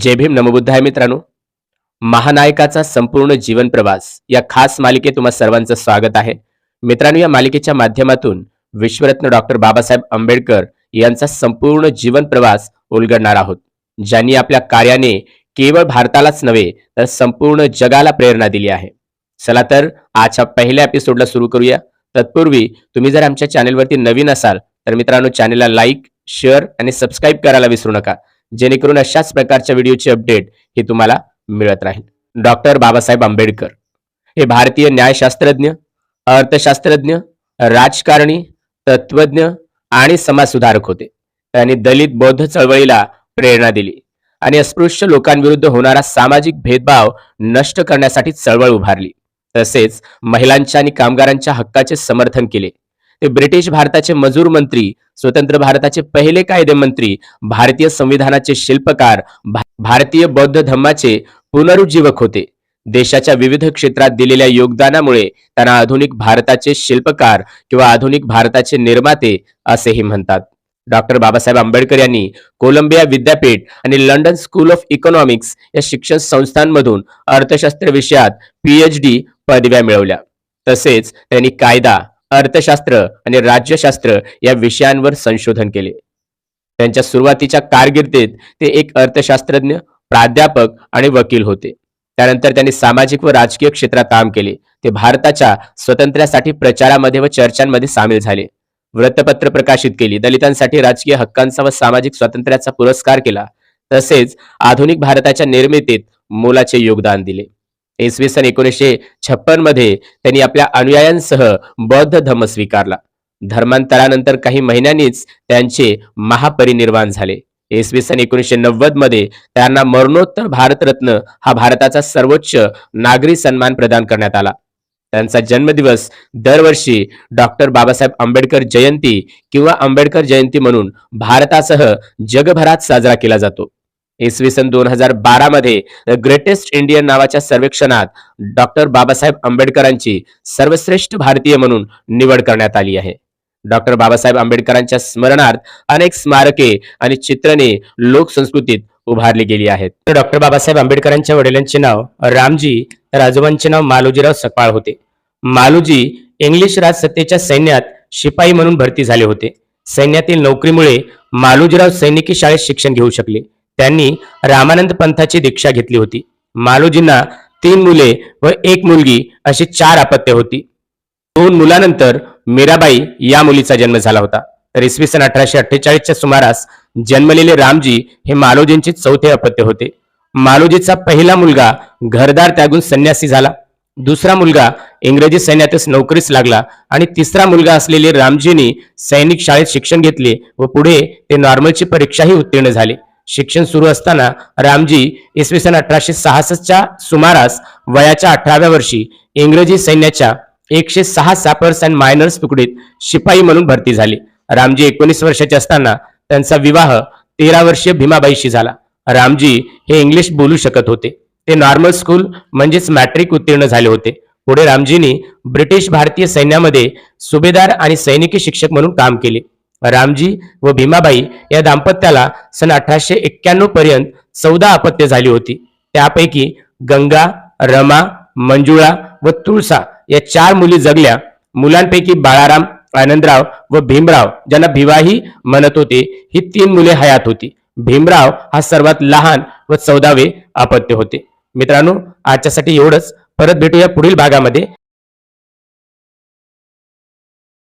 जय भीम. नमबुद्धाय मित्रांनो. महानायकाचा संपूर्ण जीवन प्रवास या खास मालिकेत तुम्हा सर्वांचं स्वागत आहे. मित्रांनो या मालिकेच्या माध्यमातून विश्वरत्न डॉक्टर बाबासाहेब आंबेडकर यांचा संपूर्ण जीवन प्रवास उलगडणार आहोत. ज्यांनी आपल्या कार्याने केवळ भारतालाच नव्हे तर संपूर्ण जगाला प्रेरणा दिली आहे. चला तर आजच्या पहिल्या एपिसोडला सुरू करूया. तत्पूर्वी तुम्ही जर आमच्या चॅनेलवरती नवीन असाल तर मित्रांनो चॅनेलला लाईक शेअर आणि सबस्क्राईब करायला विसरू नका. जेणेकरून अशाच प्रकारच्या व्हिडिओची अपडेट ही तुम्हाला मिळत राहील. डॉक्टर बाबासाहेब आंबेडकर हे भारतीय न्यायशास्त्रज्ञ अर्थशास्त्रज्ञ राजकारणी तत्वज्ञ आणि समाजसुधारक होते. त्यांनी दलित बौद्ध चळवळीला प्रेरणा दिली आणि अस्पृश्य लोकांविरुद्ध होणारा सामाजिक भेदभाव नष्ट करण्यासाठी चळवळ उभारली. तसेच महिलांच्या आणि कामगारांच्या हक्काचे समर्थन केले. ते ब्रिटिश भारताचे मजूर मंत्री स्वतंत्र भारताचे पहिले कायदे मंत्री भारतीय संविधानाचे शिल्पकार भारतीय बौद्ध धम्माचे पुनरुज्जीवक होते. देशाच्या विविध क्षेत्रात दिलेल्या योगदानामुळे त्यांना आधुनिक भारताचे शिल्पकार किंवा आधुनिक भारताचे निर्माते असेही म्हणतात. डॉक्टर बाबासाहेब आंबेडकर यांनी कोलंबिया विद्यापीठ आणि लंडन स्कूल ऑफ इकॉनॉमिक्स या शिक्षण संस्थांमधून अर्थशास्त्र विषयात पीएच डी पदव्या मिळवल्या. तसेच त्यांनी कायदा अर्थशास्त्र आणि राज्यशास्त्र या विषयांवर संशोधन केले. त्यांच्या सुरुवातीच्या कारकिर्दीत ते एक अर्थशास्त्रज्ञ प्राध्यापक आणि वकील होते. त्यानंतर त्यांनी सामाजिक व राजकीय क्षेत्रात काम केले. ते भारताच्या स्वातंत्र्यासाठी प्रचारामध्ये व चर्चांमध्ये सामील झाले. वृत्तपत्र प्रकाशित केली. दलितांसाठी राजकीय हक्कांचा व सामाजिक स्वातंत्र्याचा पुरस्कार केला. तसेच आधुनिक भारताच्या निर्मितीत मोलाचे योगदान दिले. इसवी सन एकोणीसशे छप्पनमध्ये त्यांनी आपल्या अनुयायांसह बौद्ध धर्म स्वीकारला. धर्मांतरानंतर काही महिन्यांनीच त्यांचे महापरिनिर्वाण झाले. इसवी सन एकोणीसशे नव्वदमध्ये त्यांना मरणोत्तर भारतरत्न हा भारताचा सर्वोच्च नागरी सन्मान प्रदान करण्यात आला. त्यांचा जन्मदिवस दरवर्षी डॉक्टर बाबासाहेब आंबेडकर जयंती किंवा आंबेडकर जयंती म्हणून भारतासह जगभरात साजरा केला जातो. इसवी सन दोन हजार बारा मध्ये द ग्रेटेस्ट इंडियन नावाच्या सर्वेक्षणात डॉक्टर बाबासाहेब आंबेडकरांची सर्वश्रेष्ठ भारतीय म्हणून निवड करण्यात आली आहे. डॉक्टर बाबासाहेब आंबेडकरांच्या स्मरणार्थ अनेक स्मारके आणि चित्रणे लोकसंस्कृतीत उभारली गेली आहेत. डॉक्टर बाबासाहेब आंबेडकरांच्या वडिलांचे नाव रामजी तर आजोबांचे नाव मालोजीराव सपकाळ होते. मालोजी इंग्लिश राजसत्तेच्या सैन्यात शिपाई म्हणून भरती झाले होते. सैन्यातील नोकरीमुळे मालोजीराव सैनिकी शाळेत शिक्षण घेऊ शकले. त्यांनी रामानंद पंथाची दीक्षा घेतली होती. मालोजींना तीन मुले व एक मुलगी अशी चार अपत्य होती. दोन मुलानंतर मीराबाई या मुलीचा जन्म झाला होता. तर इसवी सन अठराशे अठ्ठेचाळीसच्या सुमारास जन्मलेले रामजी हे मालोजींचे चौथे अपत्य होते. मालोजीचा पहिला मुलगा घरदार त्यागून संन्यासी झाला. दुसरा मुलगा इंग्रजी सैन्यातच नोकरीस लागला आणि तिसरा मुलगा असलेले रामजींनी सैनिक शाळेत शिक्षण घेतले व पुढे ते नॉर्मलची परीक्षाही उत्तीर्ण झाले. शिक्षण सुरू असताना रामजी इसवी सन अठराशे सहासष्टच्या सुमारास वयाच्या अठराव्या वर्षी इंग्रजी सैन्याच्या एकशे सहा सॅपर्स अँड मायनर्स तुकडीत शिपाई म्हणून भरती झाली. रामजी एकोणीस वर्षाचे असताना त्यांचा विवाह तेरा वर्षीय भीमाबाईशी झाला. रामजी हे इंग्लिश बोलू शकत होते. ते नॉर्मल स्कूल म्हणजेच मॅट्रिक उत्तीर्ण झाले होते. पुढे रामजींनी ब्रिटिश भारतीय सैन्यामध्ये सुभेदार आणि सैनिकी शिक्षक म्हणून काम केले. रामजी व भीमाबाई या दाम्पत्याला सन अठराशे एक्क्याण्णव पर्यंत चौदा अपत्य झाली होती. त्यापैकी गंगा रमा मंजुळा व तुळसा या चार मुली जगल्या. मुलांपैकी बाळाराम आनंदराव व भीमराव ज्यांना भिवाही म्हणत होते ही तीन मुले हयात होती. भीमराव हा सर्वात लहान व चौदावे अपत्य होते. मित्रांनो आजच्यासाठी एवढंच. परत भेटूया पुढील भागामध्ये.